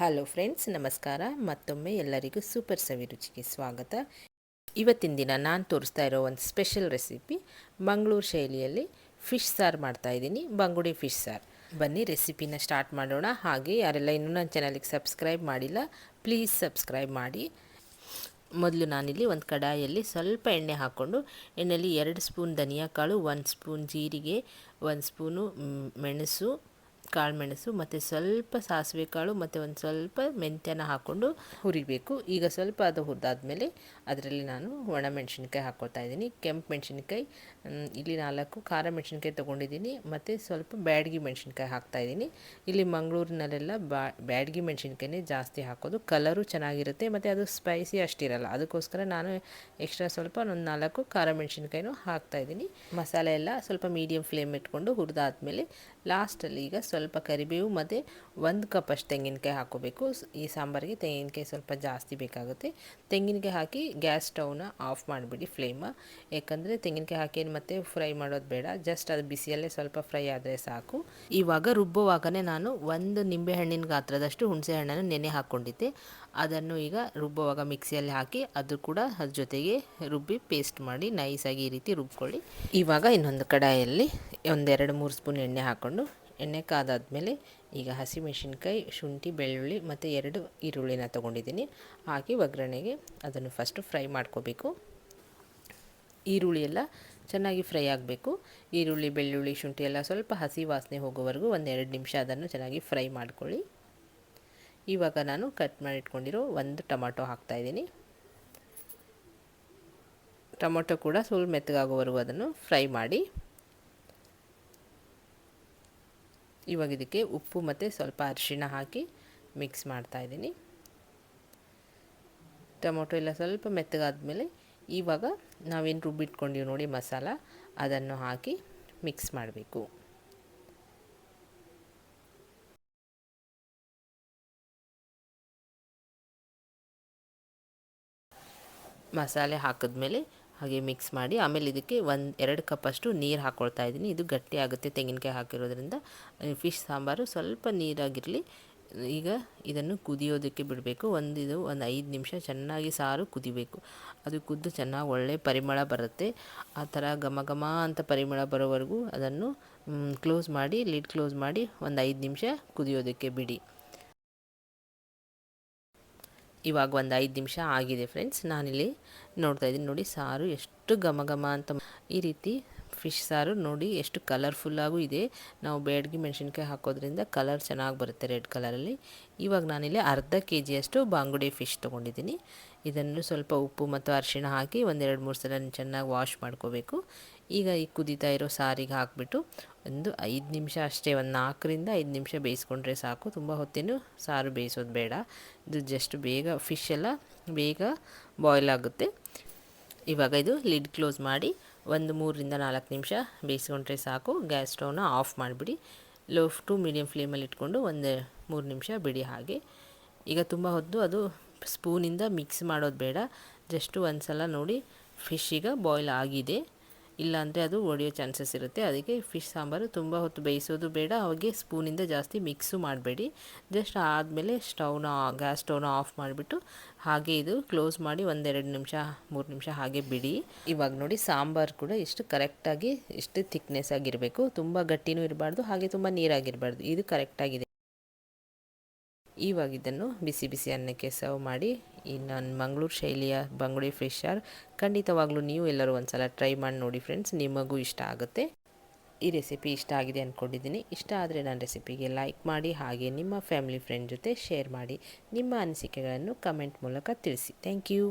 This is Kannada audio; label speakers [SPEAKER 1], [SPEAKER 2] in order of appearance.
[SPEAKER 1] ಹಲೋ ಫ್ರೆಂಡ್ಸ್ ನಮಸ್ಕಾರ. ಮತ್ತೊಮ್ಮೆ ಎಲ್ಲರಿಗೂ ಸೂಪರ್ ಸವಿ ರುಚಿಗೆ ಸ್ವಾಗತ. ಇವತ್ತಿನ ದಿನ ನಾನು ತೋರಿಸ್ತಾ ಇರೋ ಒಂದು ಸ್ಪೆಷಲ್ ರೆಸಿಪಿ ಮಂಗಳೂರು ಶೈಲಿಯಲ್ಲಿ ಫಿಶ್ ಸಾರು ಮಾಡ್ತಾಯಿದ್ದೀನಿ ಬಂಗುಡಿ ಫಿಶ್ ಸಾರು. ಬನ್ನಿ ರೆಸಿಪಿನ ಸ್ಟಾರ್ಟ್ ಮಾಡೋಣ. ಹಾಗೆ ಯಾರೆಲ್ಲ ಇನ್ನೂ ನನ್ನ ಚಾನಲಿಗೆ ಸಬ್ಸ್ಕ್ರೈಬ್ ಮಾಡಿಲ್ಲ ಪ್ಲೀಸ್ ಸಬ್ಸ್ಕ್ರೈಬ್ ಮಾಡಿ. ಮೊದಲು ನಾನಿಲ್ಲಿ ಒಂದು ಕಡಾಯಲ್ಲಿ ಸ್ವಲ್ಪ ಎಣ್ಣೆ ಹಾಕ್ಕೊಂಡು ಎಣ್ಣೆಯಲ್ಲಿ ಎರಡು ಸ್ಪೂನ್ ಧನಿಯಾ ಕಾಳು ಒಂದು ಸ್ಪೂನ್ ಜೀರಿಗೆ, ಒಂದು ಸ್ಪೂನು ಮೆಣಸು ಕಾಳು ಮೆಣಸು ಮತ್ತು ಸ್ವಲ್ಪ ಸಾಸಿವೆ ಕಾಳು ಮತ್ತು ಒಂದು ಸ್ವಲ್ಪ ಮೆಂತ್ಯನ ಹಾಕ್ಕೊಂಡು ಹುರಿಬೇಕು. ಈಗ ಸ್ವಲ್ಪ ಅದು ಹುರಿದಾದ್ಮೇಲೆ ಅದರಲ್ಲಿ ನಾನು ಒಣಮೆಣಸಿನ್ಕಾಯಿ ಹಾಕ್ಕೊಳ್ತಾ ಇದ್ದೀನಿ. ಕೆಂಪು ಮೆಣಸಿನ್ಕಾಯಿ ಇಲ್ಲಿ ನಾಲ್ಕು, ಖಾರ ಮೆಣಸಿನ್ಕಾಯಿ ತೊಗೊಂಡಿದ್ದೀನಿ ಮತ್ತು ಸ್ವಲ್ಪ ಬ್ಯಾಡಗಿ ಮೆಣಸಿನ್ಕಾಯಿ ಹಾಕ್ತಾಯಿದ್ದೀನಿ ಇಲ್ಲಿ ಮಂಗಳೂರಿನಲ್ಲೆಲ್ಲ ಬಾ, ಬ್ಯಾಡಗಿ ಮೆಣಸಿನ್ಕಾಯಿನೇ ಜಾಸ್ತಿ ಹಾಕೋದು. ಕಲರು ಚೆನ್ನಾಗಿರುತ್ತೆ ಮತ್ತು ಅದು ಸ್ಪೈಸಿ ಅಷ್ಟಿರಲ್ಲ. ಅದಕ್ಕೋಸ್ಕರ ನಾನು ಎಕ್ಸ್ಟ್ರಾ ಸ್ವಲ್ಪ ಒಂದು ನಾಲ್ಕು ಖಾರ ಮೆಣಸಿನ್ಕಾಯಿನೂ ಹಾಕ್ತಾಯಿದ್ದೀನಿ ಮಸಾಲೆ ಎಲ್ಲ ಸ್ವಲ್ಪ ಮೀಡಿಯಮ್ ಫ್ಲೇಮ್ ಇಟ್ಕೊಂಡು ಹುರಿದಾದ್ಮೇಲೆ ಲಾಸ್ಟಲ್ಲಿ ಈಗ ಸ್ವಲ್ಪ ಕರಿಬೇವು, ಮತ್ತು ಒಂದು ಕಪ್ಪಷ್ಟು ತೆಂಗಿನಕಾಯಿ ಹಾಕೋಬೇಕು. ಈ ಸಾಂಬಾರಿಗೆ ತೆಂಗಿನಕಾಯಿ ಸ್ವಲ್ಪ ಜಾಸ್ತಿ ಬೇಕಾಗುತ್ತೆ. ತೆಂಗಿನಕಾಯಿ ಹಾಕಿ ಗ್ಯಾಸ್ ಸ್ಟೌವ್ನ ಆಫ್ ಮಾಡಿಬಿಡಿ ಫ್ಲೇಮ. ಯಾಕಂದರೆ ತೆಂಗಿನಕಾಯಿ ಹಾಕಿ ಮತ್ತೆ ಫ್ರೈ ಮಾಡೋದು ಬೇಡ. ಜಸ್ಟ್ ಅದು ಬಿಸಿಯಲ್ಲೇ ಸ್ವಲ್ಪ ಫ್ರೈ ಆದರೆ ಸಾಕು. ಇವಾಗ ರುಬ್ಬುವಾಗನೇ ನಾನು ಒಂದು ನಿಂಬೆ ಹಣ್ಣಿನ ಗಾತ್ರದಷ್ಟು ಹುಣಸೆ ಹಣ್ಣನ್ನು ನೆನೆ ಹಾಕ್ಕೊಂಡಿದ್ದೆ. ಅದನ್ನು ಈಗ ರುಬ್ಬುವಾಗ ಮಿಕ್ಸಿಯಲ್ಲಿ ಹಾಕಿ ಅದು ಕೂಡ ಅದ್ರ ಜೊತೆಗೆ ರುಬ್ಬಿ ಪೇಸ್ಟ್ ಮಾಡಿ ನೈಸಾಗಿ ಈ ರೀತಿ ರುಬ್ಕೊಳ್ಳಿ. ಇವಾಗ ಇನ್ನೊಂದು ಕಡಾಯಲ್ಲಿ ಒಂದೆರಡು ಮೂರು ಸ್ಪೂನ್ ಎಣ್ಣೆ ಹಾಕ್ಕೊಂಡು ಎಣ್ಣೆ ಕಾದಾದಮೇಲೆ ಈಗ ಹಸಿಮೆಣಸಿನ್ಕಾಯಿ ಶುಂಠಿ, ಬೆಳ್ಳುಳ್ಳಿ ಮತ್ತು ಎರಡು ಈರುಳ್ಳಿನ ತೊಗೊಂಡಿದ್ದೀನಿ. ಹಾಕಿ ಒಗ್ಗರಣೆಗೆ ಅದನ್ನು ಫಸ್ಟು ಫ್ರೈ ಮಾಡ್ಕೋಬೇಕು. ಈರುಳ್ಳಿ ಎಲ್ಲ ಚೆನ್ನಾಗಿ ಫ್ರೈ ಆಗಬೇಕು. ಈರುಳ್ಳಿ, ಬೆಳ್ಳುಳ್ಳಿ, ಶುಂಠಿ ಎಲ್ಲ ಸ್ವಲ್ಪ ಹಸಿ ವಾಸನೆ ಹೋಗೋವರೆಗೂ ಒಂದೆರಡು ನಿಮಿಷ ಅದನ್ನು ಚೆನ್ನಾಗಿ ಫ್ರೈ ಮಾಡ್ಕೊಳ್ಳಿ. ಇವಾಗ ನಾನು ಕಟ್ ಮಾಡಿಟ್ಕೊಂಡಿರೋ ಒಂದು ಟೊಮಾಟೊ ಹಾಕ್ತಾಯಿದ್ದೀನಿ ಟೊಮೊಟೊ ಕೂಡ ಸ್ವಲ್ಪ ಮೆತ್ತಗಾಗೋವರೆಗೂ ಅದನ್ನು ಫ್ರೈ ಮಾಡಿ. ಇವಾಗ ಇದಕ್ಕೆ ಉಪ್ಪು ಮತ್ತು ಸ್ವಲ್ಪ ಅರಿಶಿಣ ಹಾಕಿ ಮಿಕ್ಸ್ ಮಾಡ್ತಾಯಿದ್ದೀನಿ ಟೊಮೊಟೊ ಎಲ್ಲ ಸ್ವಲ್ಪ ಮೆತ್ತಗಾದ್ಮೇಲೆ ಇವಾಗ ನಾವೇನು ರುಬ್ಬಿಟ್ಕೊಂಡಿವಿ ನೋಡಿ ಮಸಾಲ, ಅದನ್ನು ಹಾಕಿ ಮಿಕ್ಸ್ ಮಾಡಬೇಕು. ಮಸಾಲೆ ಹಾಕಿದ್ಮೇಲೆ ಹಾಗೆ ಮಿಕ್ಸ್ ಮಾಡಿ, ಆಮೇಲೆ ಇದಕ್ಕೆ ಒಂದು, ಎರಡು ಕಪ್ಪಷ್ಟು ನೀರು ಹಾಕ್ಕೊಳ್ತಾ ಇದ್ದೀನಿ. ಇದು ಗಟ್ಟಿ ಆಗುತ್ತೆ ತೆಂಗಿನಕಾಯಿ ಹಾಕಿರೋದ್ರಿಂದ. ಫಿಶ್ ಸಾಂಬಾರು ಸ್ವಲ್ಪ ನೀರಾಗಿರಲಿ. ಈಗ ಇದನ್ನು ಕುದಿಯೋದಕ್ಕೆ ಬಿಡಬೇಕು. ಒಂದು ಇದು, ಒಂದು ಐದು ನಿಮಿಷ ಚೆನ್ನಾಗಿ ಸಾರು ಕುದಿಬೇಕು. ಅದು ಕುದ್ದು ಚೆನ್ನಾಗಿ ಒಳ್ಳೆ ಪರಿಮಳ ಬರುತ್ತೆ. ಆ ಥರ ಘಮ ಘಮ ಅಂತ ಪರಿಮಳ ಬರೋವರೆಗೂ ಅದನ್ನು ಕ್ಲೋಸ್ ಮಾಡಿ ಲಿಡ್ ಕ್ಲೋಸ್ ಮಾಡಿ ಒಂದು ಐದು ನಿಮಿಷ ಕುದಿಯೋದಕ್ಕೆ ಬಿಡಿ. ಇವಾಗ ಒಂದು ಐದು ನಿಮಿಷ ಆಗಿದೆ ಫ್ರೆಂಡ್ಸ್ ನಾನಿಲ್ಲಿ ನೋಡ್ತಾ ಇದ್ದೀನಿ. ನೋಡಿ, ಸಾರು ಎಷ್ಟು ಘಮ ಘಮ ಅಂತ ಈ ರೀತಿ ಫಿಶ್ ಸಾರು ನೋಡಿ ಎಷ್ಟು ಕಲರ್ಫುಲ್ಲಾಗೂ ಇದೆ. ನಾವು ಬೇಡ್ಗಿ ಮೆಣಸಿನ್ಕಾಯಿ ಹಾಕೋದ್ರಿಂದ ಕಲರ್ ಚೆನ್ನಾಗಿ ಬರುತ್ತೆ ರೆಡ್ ಕಲರಲ್ಲಿ ಇವಾಗ ನಾನಿಲ್ಲಿ ಅರ್ಧ ಕೆ ಜಿಯಷ್ಟು ಬಾಂಗುಡೆ ಫಿಶ್ ತೊಗೊಂಡಿದ್ದೀನಿ. ಇದನ್ನು ಸ್ವಲ್ಪ ಉಪ್ಪು ಮತ್ತು ಅರಿಶಿಣ ಹಾಕಿ ಒಂದೆರಡು ಮೂರು ಸಲ ಚೆನ್ನಾಗಿ ವಾಶ್ ಮಾಡ್ಕೋಬೇಕು. ಈಗ ಈ ಕುದೀತಾ ಇರೋ ಸಾರಿಗೆ ಹಾಕಿಬಿಟ್ಟು ಒಂದು ಐದು ನಿಮಿಷ ಅಷ್ಟೇ, ಒಂದು ನಾಲ್ಕರಿಂದ ಐದು ನಿಮಿಷ ಬೇಯಿಸ್ಕೊಂಡ್ರೆ ಸಾಕು. ತುಂಬ ಹೊತ್ತೇನು ಸಾರು ಬೇಯಿಸೋದು ಬೇಡ. ಇದು ಜಸ್ಟ್ ಬೇಗ ಫಿಶ್ ಎಲ್ಲ ಬೇಗ ಬಾಯ್ಲ್ ಆಗುತ್ತೆ. ಇವಾಗ ಇದು ಲಿಡ್ ಕ್ಲೋಸ್ ಮಾಡಿ ಒಂದು ಮೂರರಿಂದ ನಾಲ್ಕು ನಿಮಿಷ ಬೇಯಿಸ್ಕೊಂಡ್ರೆ ಸಾಕು. ಗ್ಯಾಸ್ ಸ್ಟವ್ನ ಆಫ್ ಮಾಡಿಬಿಡಿ. ಲೋ ಟು ಮೀಡಿಯಮ್ ಫ್ಲೇಮಲ್ಲಿ ಇಟ್ಕೊಂಡು ಒಂದು ಮೂರು ನಿಮಿಷ ಬಿಡಿ ಹಾಗೆ. ಈಗ ತುಂಬ ಹೊತ್ತು ಅದು ಸ್ಪೂನಿಂದ ಮಿಕ್ಸ್ ಮಾಡೋದು ಬೇಡ. ಜಸ್ಟು ಒಂದು ಸಲ ನೋಡಿ ಫಿಶ್ ಈಗ ಬಾಯ್ಲ್ ಆಗಿದೆ. ಇಲ್ಲಾಂದರೆ ಅದು ಒಡೆಯೋ ಚಾನ್ಸಸ್ ಇರುತ್ತೆ. ಅದಕ್ಕೆ ಫಿಶ್ ಸಾಂಬಾರು ತುಂಬ ಹೊತ್ತು ಬೇಯಿಸೋದು ಬೇಡ. ಅವಾಗೆ ಸ್ಪೂನಿಂದ ಜಾಸ್ತಿ ಮಿಕ್ಸು ಮಾಡಬೇಡಿ. ಜಸ್ಟ್ ಆದಮೇಲೆ ಸ್ಟವ್ನ ಗ್ಯಾಸ್ ಸ್ಟವ್ನ ಆಫ್ ಮಾಡಿಬಿಟ್ಟು, ಹಾಗೆ ಇದು ಕ್ಲೋಸ್ ಮಾಡಿ ಒಂದೆರಡು ನಿಮಿಷ, ಮೂರು ನಿಮಿಷ ಹಾಗೆ ಬಿಡಿ. ಇವಾಗ ನೋಡಿ ಸಾಂಬಾರು ಕೂಡ ಇಷ್ಟು ಕರೆಕ್ಟಾಗಿ ಇಷ್ಟು ಥಿಕ್ನೆಸ್ ಆಗಿರಬೇಕು. ತುಂಬ ಗಟ್ಟಿನೂ ಇರಬಾರ್ದು, ಹಾಗೆ ತುಂಬ ನೀರಾಗಿರಬಾರ್ದು. ಇದು ಕರೆಕ್ಟಾಗಿದೆ ಇವಾಗ ಇದನ್ನು ಬಿಸಿ ಬಿಸಿ ಅನ್ನಕ್ಕೆ ಸರ್ವ್ ಮಾಡಿ. ಈ ನನ್ನ ಮಂಗಳೂರು ಶೈಲಿಯ ಬಂಗುಳಿ ಫಿಶ್ ಆರ್ ಖಂಡಿತವಾಗ್ಲೂ ನೀವು ಎಲ್ಲರೂ ಒಂದ್ಸಲ ಟ್ರೈ ಮಾಡಿ ನೋಡಿ ಫ್ರೆಂಡ್ಸ್ ನಿಮಗೂ ಇಷ್ಟ ಆಗುತ್ತೆ. ಈ ರೆಸಿಪಿ ಇಷ್ಟ ಆಗಿದೆ ಅಂದ್ಕೊಂಡಿದ್ದೀನಿ ಇಷ್ಟ ಆದರೆ ನನ್ನ ರೆಸಿಪಿಗೆ ಲೈಕ್ ಮಾಡಿ, ಹಾಗೆ ನಿಮ್ಮ ಫ್ಯಾಮಿಲಿ ಫ್ರೆಂಡ್ ಜೊತೆ ಶೇರ್ ಮಾಡಿ, ನಿಮ್ಮ ಅನಿಸಿಕೆಗಳನ್ನು ಕಮೆಂಟ್ ಮೂಲಕ ತಿಳಿಸಿ. Thank you